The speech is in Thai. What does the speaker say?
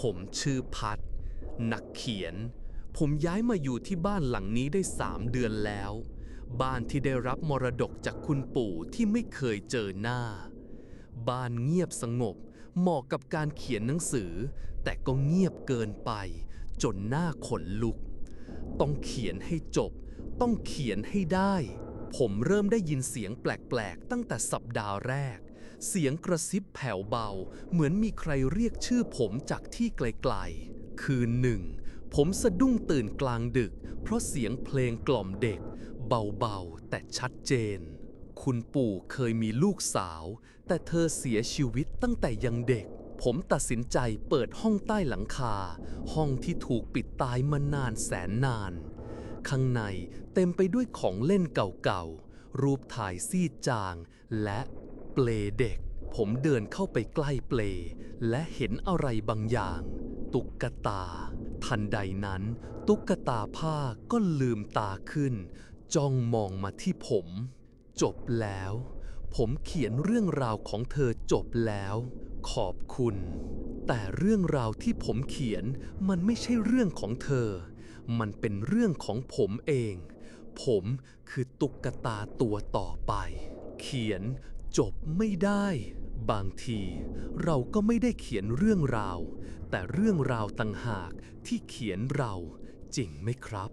ผมชื่อพัด นักเขียน ผมย้ายมาอยู่ที่บ้านหลังนี้ได้สามเดือนแล้ว บ้านที่ได้รับมรดกจากคุณปู่ที่ไม่เคยเจอหน้า บ้านเงียบสงบ เหมาะกับการเขียนหนังสือ แต่ก็เงียบเกินไป จนหน้าขนลุก ต้องเขียนให้จบ ต้องเขียนให้ได้ ผมเริ่มได้ยินเสียงแปลก ๆ ตั้งแต่สัปดาห์แรก เสียงกระซิบแผ่วเบา เหมือนมีใครเรียกชื่อผมจากที่ไกลๆ คืนหนึ่ง ผมสะดุ้งตื่นกลางดึก เพราะเสียงเพลงกล่อมเด็ก เบาๆ แต่ชัดเจน คุณปู่เคยมีลูกสาว แต่เธอเสียชีวิตตั้งแต่ยังเด็ก ผมตัดสินใจเปิดห้องใต้หลังคา ห้องที่ถูกปิดตายมานานแสนนาน ข้างในเต็มไปด้วยของเล่นเก่าๆรูปถ่ายซีดจางและ เปลเด็ก ผมเดินเข้าไปใกล้เปล และเห็นอะไรบางอย่าง ตุ๊กตา ทันใดนั้น ตุ๊กตาผ้าก็ลืมตาขึ้น จ้องมองมาที่ผม จบแล้ว ผมเขียนเรื่องราวของเธอจบแล้ว ขอบคุณ แต่เรื่องราวที่ผมเขียนมันไม่ใช่เรื่องของเธอ มันเป็นเรื่องของผมเอง ผมคือตุ๊กตาตัวต่อไป เขียน จบไม่ได้ บางทีเราก็ไม่ได้เขียนเรื่องราว แต่เรื่องราวต่างหากที่เขียนเราจริงไหมครับ